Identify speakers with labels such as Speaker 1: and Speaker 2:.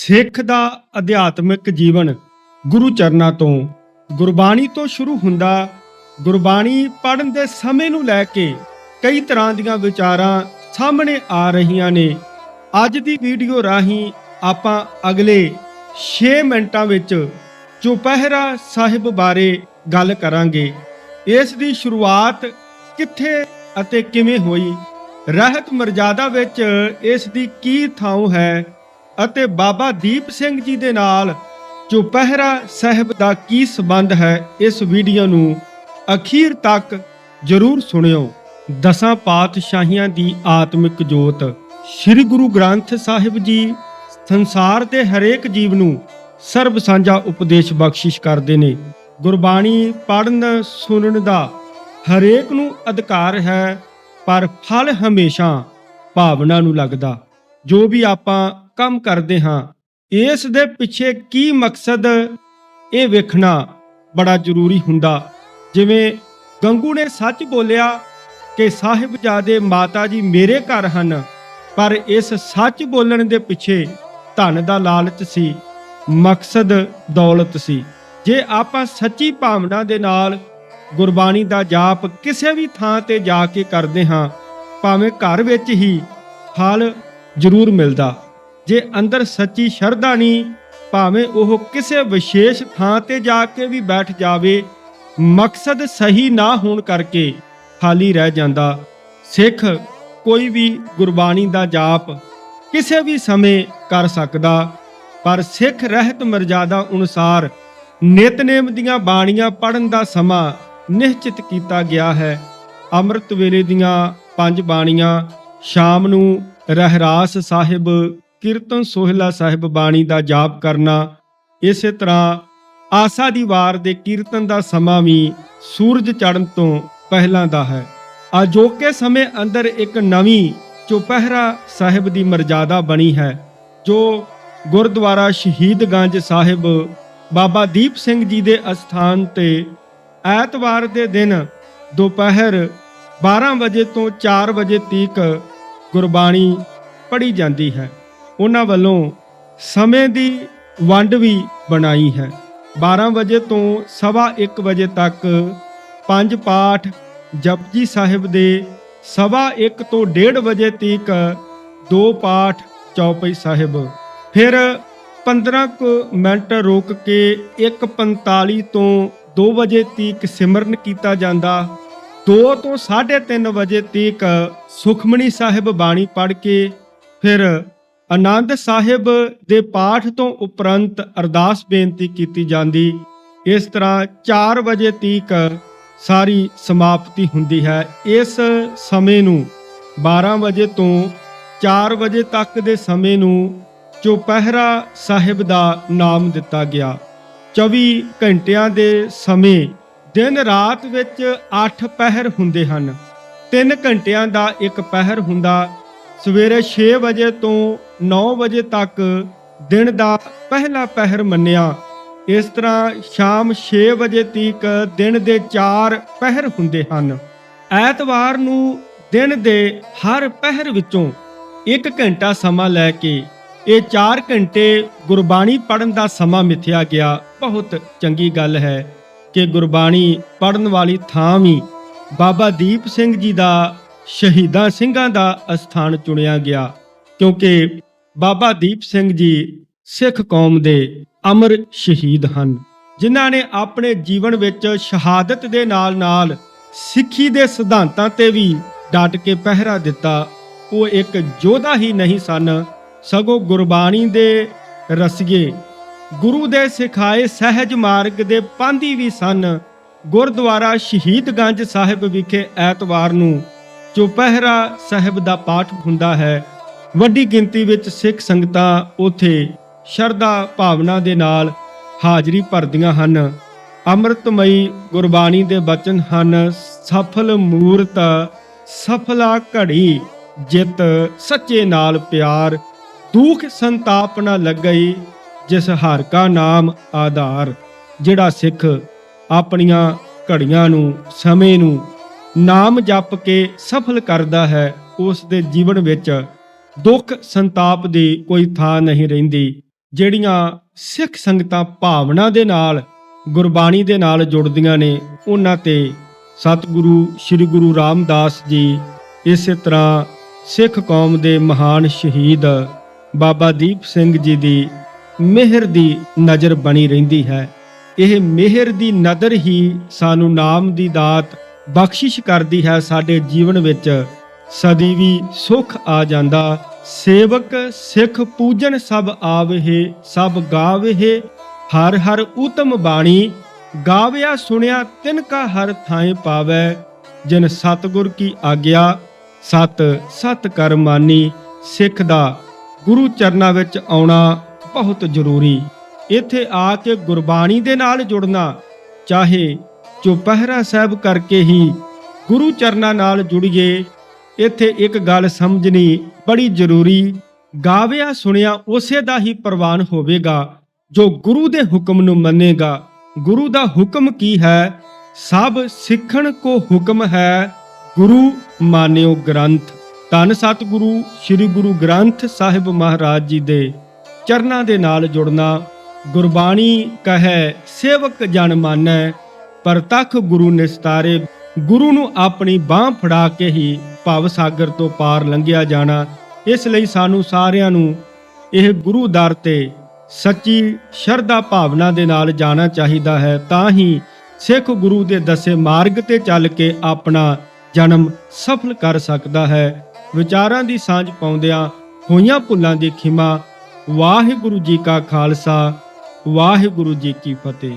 Speaker 1: ਸਿੱਖ ਦਾ ਅਧਿਆਤਮਿਕ ਜੀਵਨ ਗੁਰੂ ਚਰਨਾਂ ਤੋਂ ਗੁਰਬਾਣੀ ਤੋਂ ਸ਼ੁਰੂ ਹੁੰਦਾ, ਗੁਰਬਾਣੀ ਪੜ੍ਹਨ ਦੇ ਸਮੇਂ ਨੂੰ ਲੈ ਕੇ ਕਈ ਤਰ੍ਹਾਂ ਦੀਆਂ ਵਿਚਾਰਾਂ ਸਾਹਮਣੇ ਆ ਰਹੀਆਂ ਨੇ। ਅੱਜ ਦੀ ਵੀਡੀਓ ਰਾਹੀਂ ਆਪਾਂ ਅਗਲੇ 6 ਮਿੰਟਾਂ ਵਿੱਚ ਚੁਪਹਿਰਾ ਸਾਹਿਬ ਬਾਰੇ ਗੱਲ ਕਰਾਂਗੇ। ਇਸ ਦੀ ਸ਼ੁਰੂਆਤ ਕਿੱਥੇ ਅਤੇ ਕਿਵੇਂ ਹੋਈ? ਰਹਿਤ ਮਰਜ਼ਾਦਾ ਵਿੱਚ ਇਸ ਦੀ ਕੀ ਥਾਂ ਹੈ? ਅਤੇ ਬਾਬਾ ਦੀਪ ਸਿੰਘ ਜੀ ਦੇ ਨਾਲ ਚੁਪਹਿਰਾ ਸਾਹਿਬ ਦਾ ਕੀ ਸਬੰਧ ਹੈ, ਇਸ ਵੀਡੀਓ ਨੂੰ ਅਖੀਰ ਤੱਕ ਜਰੂਰ ਸੁਣਿਓ। ਦਸਾਂ ਪਾਤਸ਼ਾਹੀਆਂ ਦੀ ਆਤਮਿਕ ਜੋਤ। ਸ੍ਰੀ ਗੁਰੂ ਗ੍ਰੰਥ ਸਾਹਿਬ ਜੀ ਸੰਸਾਰ ਦੇ ਹਰੇਕ ਜੀਵ ਨੂੰ ਸਰਬ ਸਾਂਝਾ ਉਪਦੇਸ਼ ਬਖਸ਼ਿਸ਼ ਕਰਦੇ ਨੇ। ਗੁਰਬਾਣੀ ਪੜਨ ਸੁਣਨ ਦਾ ਹਰੇਕ ਨੂੰ ਅਧਿਕਾਰ ਹੈ, ਪਰ ਫਲ ਹਮੇਸ਼ਾ ਭਾਵਨਾ ਨੂੰ ਲੱਗਦਾ। ਜੋ ਵੀ ਆਪਾਂ ਕੰਮ ਕਰਦੇ ਹਾਂ। ਇਸ ਦੇ ਪਿੱਛੇ ਕੀ ਮਕਸਦ ਇਹ ਵੇਖਣਾ ਬੜਾ ਜ਼ਰੂਰੀ ਹੁੰਦਾ। ਜਿਵੇਂ ਗੰਗੂ ਨੇ ਸੱਚ ਬੋਲਿਆ ਕਿ ਸਾਹਿਬਜ਼ਾਦੇ ਮਾਤਾ ਜੀ ਮੇਰੇ ਘਰ ਹਨ, ਪਰ ਇਸ ਸੱਚ ਬੋਲਣ ਦੇ ਪਿੱਛੇ ਧਨ ਦਾ ਲਾਲਚ ਸੀ, ਮਕਸਦ ਦੌਲਤ ਸੀ। ਜੇ ਆਪਾਂ ਸੱਚੀ ਭਾਵਨਾ ਦੇ ਨਾਲ ਗੁਰਬਾਣੀ ਦਾ ਜਾਪ ਕਿਸੇ ਵੀ ਥਾਂ ਤੇ ਜਾ ਕੇ ਕਰਦੇ ਹਾਂ, ਭਾਵੇਂ ਘਰ ਵਿੱਚ ਹੀ ਫਲ ਜ਼ਰੂਰ ਮਿਲਦਾ। ਜੇ ਅੰਦਰ ਸੱਚੀ ਸ਼ਰਧਾ ਨਹੀਂ, ਭਾਵੇਂ ਉਹ ਕਿਸੇ ਵਿਸ਼ੇਸ਼ ਥਾਂ ਤੇ ਜਾ ਕੇ ਵੀ ਬੈਠ ਜਾਵੇ, ਮਕਸਦ ਸਹੀ ਨਾ ਹੋਣ ਕਰਕੇ ਖਾਲੀ ਰਹਿ ਜਾਂਦਾ। ਸਿੱਖ ਕੋਈ ਵੀ ਗੁਰਬਾਣੀ ਦਾ ਜਾਪ ਕਿਸੇ ਵੀ ਸਮੇਂ ਕਰ ਸਕਦਾ, ਪਰ ਸਿੱਖ ਰਹਿਤ ਮਰਜ਼ਾਦਾ ਅਨੁਸਾਰ ਨਿਤਨੇਮ ਦੀਆਂ ਬਾਣੀਆਂ ਪੜਨ ਦਾ ਸਮਾਂ ਨਿਸ਼ਚਿਤ ਕੀਤਾ ਗਿਆ ਹੈ। ਅੰਮ੍ਰਿਤ ਵੇਲੇ ਦੀਆਂ ਪੰਜ ਬਾਣੀਆਂ ਸ਼ਾਮ ਨੂੰ ਰਹਿਰਾਸ ਸਾਹਿਬ ਕੀਰਤਨ ਸੋਹਿਲਾ ਸਾਹਿਬ ਬਾਣੀ ਦਾ ਜਾਪ ਕਰਨਾ। ਇਸੇ ਤਰ੍ਹਾਂ ਆਸਾ ਦੀ ਵਾਰ ਦੇ ਕੀਰਤਨ ਦਾ ਸਮਾਂ ਵੀ ਸੂਰਜ ਚੜ੍ਹਨ ਤੋਂ ਪਹਿਲਾਂ ਦਾ ਹੈ। ਅਜੋਕੇ ਸਮੇਂ ਅੰਦਰ ਇੱਕ ਨਵੀਂ ਚੁਪਹਿਰਾ ਸਾਹਿਬ ਦੀ ਮਰਜ਼ਾਦਾ ਬਣੀ ਹੈ, ਜੋ ਗੁਰਦੁਆਰਾ ਸ਼ਹੀਦਗੰਜ ਸਾਹਿਬ ਬਾਬਾ ਦੀਪ ਸਿੰਘ ਜੀ ਦੇ ਅਸਥਾਨ ਤੇ ਐਤਵਾਰ ਦੇ ਦਿਨ ਦੁਪਹਿਰ 12 ਵਜੇ ਤੋਂ 4 ਵਜੇ ਤੀਕ ਗੁਰਬਾਣੀ ਪੜ੍ਹੀ ਜਾਂਦੀ ਹੈ। ਉਹਨਾਂ ਵੱਲੋਂ ਸਮੇਂ ਦੀ ਵੰਡ ਵੀ ਬਣਾਈ ਹੈ। 12 ਵਜੇ ਤੋਂ ਸਵਾ 1 ਵਜੇ ਤੱਕ ਪੰਜ ਪਾਠ ਜਪਜੀ ਸਾਹਿਬ ਦੇ ਸਵਾ 1 ਤੋਂ 1:30 ਵਜੇ ਤੀਕ ਦੋ ਪਾਠ ਚੌਪਈ ਸਾਹਿਬ। ਫਿਰ 15 ਕੁ ਮਿੰਟ ਰੋਕ ਕੇ 1:45 ਤੋਂ 2 ਵਜੇ ਤੀਕ ਸਿਮਰਨ ਕੀਤਾ ਜਾਂਦਾ। 2 ਤੋਂ 3:30 ਵਜੇ ਤੀਕ ਸੁਖਮਣੀ ਸਾਹਿਬ ਬਾਣੀ ਪੜ੍ਹ ਕੇ ਫਿਰ ਆਨੰਦ ਸਾਹਿਬ ਦੇ ਪਾਠ ਤੋਂ ਉਪਰੰਤ ਅਰਦਾਸ ਬੇਨਤੀ ਕੀਤੀ ਜਾਂਦੀ। ਇਸ ਤਰ੍ਹਾਂ 4 ਵਜੇ ਤੀਕ ਸਾਰੀ ਸਮਾਪਤੀ ਹੁੰਦੀ ਹੈ। ਇਸ ਸਮੇਂ ਨੂੰ 12 ਵਜੇ ਤੋਂ 4 ਵਜੇ ਤੱਕ ਦੇ ਸਮੇਂ ਨੂੰ ਚੌਪਹਿਰਾ ਸਾਹਿਬ ਦਾ ਨਾਮ ਦਿੱਤਾ ਗਿਆ। 24 ਘੰਟਿਆਂ ਦੇ ਸਮੇਂ ਦਿਨ ਰਾਤ ਵਿੱਚ 8 ਪਹਿਰ ਹੁੰਦੇ ਹਨ। 3 ਘੰਟਿਆਂ ਦਾ ਇੱਕ ਪਹਿਰ ਹੁੰਦਾ ਸਵੇਰੇ 6 ਵਜੇ ਤੋਂ 9 ਵਜੇ ਤੱਕ ਦਿਨ ਦਾ ਪਹਿਲਾ ਪਹਿਰ ਮੰਨਿਆ। ਇਸ ਤਰ੍ਹਾਂ ਸ਼ਾਮ 6 ਵਜੇ ਤੀਕ ਦਿਨ ਦੇ 4 ਪਹਿਰ ਹੁੰਦੇ ਹਨ। ਐਤਵਾਰ ਨੂੰ ਦਿਨ ਦੇ ਹਰ ਪਹਿਰ ਵਿੱਚੋਂ 1 ਘੰਟਾ ਸਮਾਂ ਲੈ ਕੇ ਇਹ 4 ਘੰਟੇ ਗੁਰਬਾਣੀ ਪੜਨ ਦਾ ਸਮਾਂ ਮਿਥਿਆ ਗਿਆ। ਬਹੁਤ ਚੰਗੀ ਗੱਲ ਹੈ ਕਿ ਗੁਰਬਾਣੀ ਪੜਨ ਵਾਲੀ ਥਾਂ ਵੀ ਬਾਬਾ ਦੀਪ ਸਿੰਘ ਜੀ ਦਾ ਸ਼ਹੀਦਾਂ ਸਿੰਘਾਂ ਦਾ ਅਸਥਾਨ ਚੁਣਿਆ ਗਿਆ, ਕਿਉਂਕਿ ਬਾਬਾ ਦੀਪ ਸਿੰਘ ਜੀ ਸਿੱਖ ਕੌਮ ਦੇ ਅਮਰ ਸ਼ਹੀਦ ਹਨ, ਜਿਨ੍ਹਾਂ ਨੇ ਆਪਣੇ ਜੀਵਨ ਵਿੱਚ ਸ਼ਹਾਦਤ ਦੇ ਨਾਲ-ਨਾਲ ਸਿੱਖੀ ਦੇ ਸਿਧਾਂਤਾਂ ਤੇ ਵੀ ਡਟ ਕੇ ਪਹਿਰਾ ਦਿੱਤਾ। ਉਹ ਇੱਕ ਯੋਧਾ ਹੀ ਨਹੀਂ ਸਨ, ਸਗੋਂ ਗੁਰਬਾਣੀ ਦੇ ਰਸੀਏ, ਗੁਰੂ ਦੇ ਸਿਖਾਏ ਸਹਿਜ ਮਾਰਗ ਦੇ ਪਾਂਧੀ ਵੀ ਸਨ। ਗੁਰਦੁਆਰਾ ਸ਼ਹੀਦਗੰਜ ਸਾਹਿਬ ਵਿਖੇ ਐਤਵਾਰ ਨੂੰ ਚੁਪਹਿਰਾ ਸਾਹਿਬ ਦਾ ਪਾਠ ਹੁੰਦਾ ਹੈ, ਵੱਡੀ ਗਿਣਤੀ ਵਿੱਚ ਸਿੱਖ ਸੰਗਤਾਂ ਉਥੇ ਸ਼ਰਧਾ ਭਾਵਨਾ ਦੇ ਨਾਲ ਹਾਜ਼ਰੀ ਭਰਦੀਆਂ ਹਨ। ਅੰਮ੍ਰਿਤਮਈ ਗੁਰਬਾਣੀ ਦੇ ਬਚਨ ਹਨ, ਸਫਲ ਮੂਰਤ, ਸਫਲਾ ਘੜੀ, ਜਿਤ ਸੱਚੇ ਨਾਲ ਪਿਆਰ, ਦੁੱਖ ਸੰਤਾਪ ਨਾ ਲੱਗਈ, ਜਿਸ ਹਰ ਕਾ ਨਾਮ ਆਧਾਰ, ਜਿਹੜਾ ਸਿੱਖ ਆਪਣੀਆਂ ਘੜੀਆਂ ਨੂੰ, ਸਮੇਂ ਨੂੰ ਨਾਮ ਜਪ ਕੇ ਸਫਲ ਕਰਦਾ ਹੈ ਉਸ ਦੇ ਜੀਵਨ ਵਿੱਚ ਦੁੱਖ ਸੰਤਾਪ ਦੀ ਕੋਈ ਥਾਂ ਨਹੀਂ ਰਹਿੰਦੀ, ਜਿਹੜੀਆਂ ਸਿੱਖ ਸੰਗਤਾਂ ਭਾਵਨਾ ਦੇ ਨਾਲ, ਗੁਰਬਾਣੀ ਦੇ ਨਾਲ ਜੁੜਦੀਆਂ ਨੇ, ਉਹਨਾਂ ਤੇ ਸਤਿਗੁਰੂ, ਸ੍ਰੀ ਗੁਰੂ ਰਾਮਦਾਸ ਜੀ ਇਸੇ ਤਰ੍ਹਾਂ ਸਿੱਖ ਕੌਮ ਦੇ ਮਹਾਨ ਸ਼ਹੀਦ ਬਾਬਾ ਦੀਪ ਸਿੰਘ ਜੀ ਦੀ ਮਿਹਰ ਦੀ ਨਜ਼ਰ ਬਣੀ ਰਹਿੰਦੀ ਹੈ। ਇਹ ਮਿਹਰ ਦੀ ਨਜ਼ਰ ਹੀ ਸਾਨੂੰ ਨਾਮ ਦੀ ਦਾਤ ਬਖਸ਼ਿਸ਼ ਕਰਦੀ ਹੈ ਸਾਡੇ ਜੀਵਨ ਵਿੱਚ, ਸਦੀ ਵੀ ਸੁਖ ਆ ਜਾਂਦਾ। ਸੇਵਕ ਸਿੱਖ ਪੂਜਨ ਸਭ ਆਵਹਿ, ਸਭ ਗਾਵਹਿ, ਹਰ ਹਰ ਉਤਮ ਬਾਣੀ, ਗਾਵਿਆ ਸੁਣਿਆ ਤਿਨ ਕਾ ਹਰ ਥਾਂ ਪਾਵੈ। ਜਿਨ ਸਤਗੁਰ ਕੀ ਆਗਿਆ, ਸਤ ਸਤ ਕਰ ਮਾਨੀ, ਸਿੱਖ ਦਾ ਗੁਰੂ ਚਰਨਾਂ ਵਿੱਚ ਆਉਣਾ ਬਹੁਤ ਜ਼ਰੂਰੀ। ਇੱਥੇ ਆ ਕੇ ਗੁਰਬਾਣੀ ਦੇ ਨਾਲ ਜੁੜਨਾ, ਚਾਹੇ ਚੁਪਹਿਰਾ ਸਾਹਿਬ ਕਰਕੇ ਹੀ ਗੁਰੂ ਚਰਨਾਂ ਨਾਲ ਜੁੜੀਏ, ਇੱਥੇ ਇੱਕ ਗੱਲ ਸਮਝਣੀ ਬੜੀ ਜ਼ਰੂਰੀ। ਗਾਵਿਆ ਸੁਣਿਆ ਉਸੇ ਦਾ ਹੀ ਪ੍ਰਵਾਨ ਹੋਵੇਗਾ, ਜੋ ਗੁਰੂ ਦੇ ਹੁਕਮ ਨੂੰ ਮੰਨੇਗਾ। ਗੁਰੂ ਦਾ ਹੁਕਮ ਕੀ ਹੈ? ਸਭ ਸਿੱਖਣ ਕੋ ਹੁਕਮ ਹੈ, ਗੁਰੂ ਮਾਨਿਓ ਗ੍ਰੰਥ। ਧੰਨ ਸਤਿਗੁਰੂ, ਸ੍ਰੀ ਗੁਰੂ ਗ੍ਰੰਥ ਸਾਹਿਬ ਮਹਾਰਾਜ ਜੀ ਦੇ ਚਰਨਾਂ ਦੇ ਨਾਲ ਜੁੜਨਾ। ਗੁਰਬਾਣੀ ਕਹੈ, ਸੇਵਕ ਜਨ ਮਾਨੈ ਪ੍ਰਤੱਖ ਗੁਰੂ ਨਿਸਤਾਰੇ ਗੁਰੂ ਨੂੰ ਆਪਣੀ ਬਾਹ ਫੜਾ ਕੇ ਹੀ ਭਵ ਸਾਗਰ ਤੋਂ ਪਾਰ ਲੰਘਿਆ ਜਾਣਾ। ਇਸ ਲਈ ਸਾਨੂੰ ਸਾਰਿਆਂ ਨੂੰ ਇਹ ਗੁਰੂ ਦਰ ਤੇ ਸੱਚੀ ਸ਼ਰਧਾ ਭਾਵਨਾ ਦੇ ਨਾਲ ਜਾਣਾ ਚਾਹੀਦਾ ਹੈ। ਤਾਂ ਹੀ ਸਿੱਖ ਗੁਰੂ ਦੇ ਦੱਸੇ ਮਾਰਗ ਤੇ ਚੱਲ ਕੇ ਆਪਣਾ ਜਨਮ ਸਫਲ ਕਰ ਸਕਦਾ ਹੈ। ਵਿਚਾਰਾਂ ਦੀ ਸਾਂਝ ਪਾਉਂਦਿਆਂ ਹੋਈਆਂ ਭੁੱਲਾਂ ਦੀ ਖਿਮਾ, ਵਾਹਿਗੁਰੂ ਜੀ ਕਾ ਖਾਲਸਾ, ਵਾਹਿਗੁਰੂ ਜੀ ਕੀ ਫਤਿਹ।